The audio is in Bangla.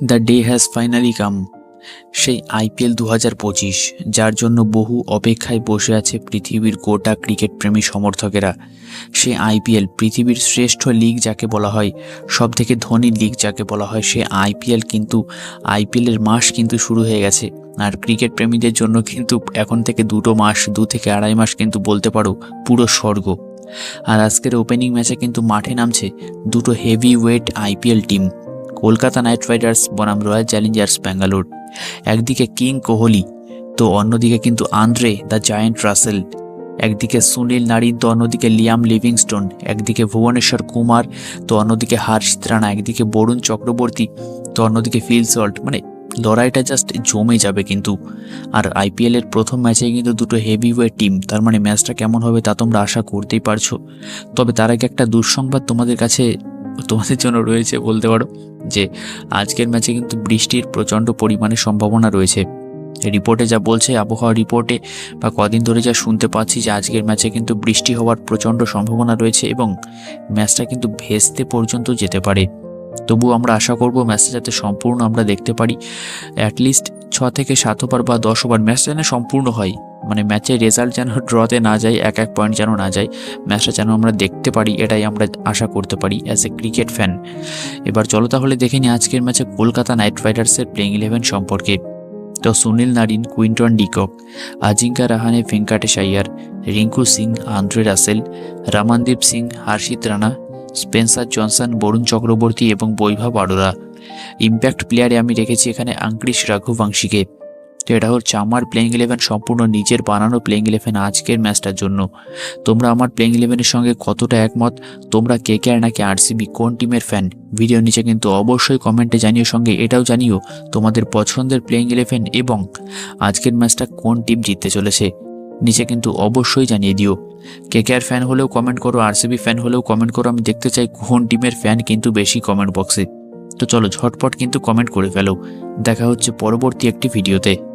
The day has finally come. সেই আইপিএল দু হাজার পঁচিশ, যার জন্য বহু অপেক্ষায় বসে আছে পৃথিবীর গোটা ক্রিকেট প্রেমী সমর্থকেরা। সে আইপিএল পৃথিবীর শ্রেষ্ঠ লিগ যাকে বলা হয় সব থেকে ধনী লিগ যাকে বলা হয়, সে আইপিএল কিন্তু, আইপিএলের মাস কিন্তু শুরু হয়ে গেছে। আর ক্রিকেট প্রেমীদের জন্য কিন্তু এখন থেকে দুটো মাস, দু থেকে আড়াই মাস কিন্তু বলতে পারো পুরো স্বর্গ। আর আজকের ওপেনিং ম্যাচে কিন্তু মাঠে নামছে দুটো heavy weight IPL team Kolkata Knight Riders বনাম রয়্যাল চ্যালেঞ্জার্স ব্যাঙ্গালোর। একদিকে কিং কোহলি, তো অন্যদিকে কিন্তু আন্দ্রে দ্য জায়েন্ট রাসেল। একদিকে সুনীল নারিন তো অন্যদিকে লিয়াম লিভিংস্টোন। একদিকে ভুবনেশ্বর কুমার, তো অন্যদিকে হার্ষিত রানা। একদিকে বরুণ চক্রবর্তী, তো অন্যদিকে ফিল সল্ট। মানে লড়াইটা জাস্ট জমে যাবে কিন্তু। আর আইপিএল এর প্রথম ম্যাচে কিন্তু দুটো হেভি ওয়েট টিম তার মানে ম্যাচটা কেমন হবে তা তোমরা আশা করতেই পারছ। তবে তার আগে একটা দুঃসংবাদ তোমাদের কাছে তোমাদের জন্য রয়েছে বলতে পারো যে আজকের ম্যাচে কিন্তু বৃষ্টির প্রচণ্ড পরিমাণে সম্ভাবনা রয়েছে। রিপোর্টে যা বলছে, আবহাওয়া রিপোর্টে বা কদিন ধরে যা শুনতে পাচ্ছি যে আজকের ম্যাচে কিন্তু বৃষ্টি হওয়ার প্রচণ্ড সম্ভাবনা রয়েছে এবং ম্যাচটা কিন্তু ভেস্তে পর্যন্ত যেতে পারে। তবু আমরা আশা করব ম্যাচটা যাতে সম্পূর্ণ আমরা দেখতে পারি। অ্যাটলিস্ট ছ থেকে সাত ওভার বা দশ ওভার ম্যাচটা যেন সম্পূর্ণ হয়। মানে ম্যাচের রেজাল্ট যেন ড্রতে না যায়, এক এক পয়েন্ট যেন না যায়, ম্যাচটা যেন আমরা দেখতে পারি, এটাই আমরা আশা করতে পারি অ্যাজ এ ক্রিকেট ফ্যান এবার চলো তাহলে দেখে নিই আজকের ম্যাচে কলকাতা নাইট রাইডার্সের প্লেইং ইলেভেন সম্পর্কে। তো Sunil Narine, Quinton de Kock, Ajinkya Rahane Venkatesh Iyer Rinku Singh, Andre Russell, Ramandeep Singh, Harshit Rana, Spencer Johnson, Varun Chakravarthy এবং বৈভব আরোরা। ইম্প্যাক্ট প্লেয়ারে আমি রেখেছি এখানে আঙ্কৃশ রাঘুবংশীকে। তো এটা হচ্ছে আমার প্লেইং ইলেভেন সম্পূর্ণ নিজের বানানো প্লেইং ইলেভেন আজকের ম্যাচটার জন্য। তোমরা আমার প্লেইং ইলেভেনের সঙ্গে কতটা একমত? তোমরা কে কে আর নাকি আরসিবি কোন টিমের ফ্যান ভিডিও নিচে কিন্তু অবশ্যই কমেন্টে জানিও সঙ্গে, এটাও জানিও তোমাদের পছন্দের প্লেইং ইলেভেন এবং আজকের ম্যাচটা কোন টিম জিততে চলেছে। নিচে কিন্তু অবশ্যই জানিয়ে দিও। কে আর ফ্যান হলেও কমেন্ট করো আরসিবি ফ্যান হলেও কমেন্ট করো, আমি দেখতে চাই কোন টিমের ফ্যান কিন্তু বেশি কমেন্ট বক্সে তো চলো ঝটপট কিন্তু কমেন্ট করে ফেলো। দেখা হচ্ছে পরবর্তী একটি ভিডিওতে।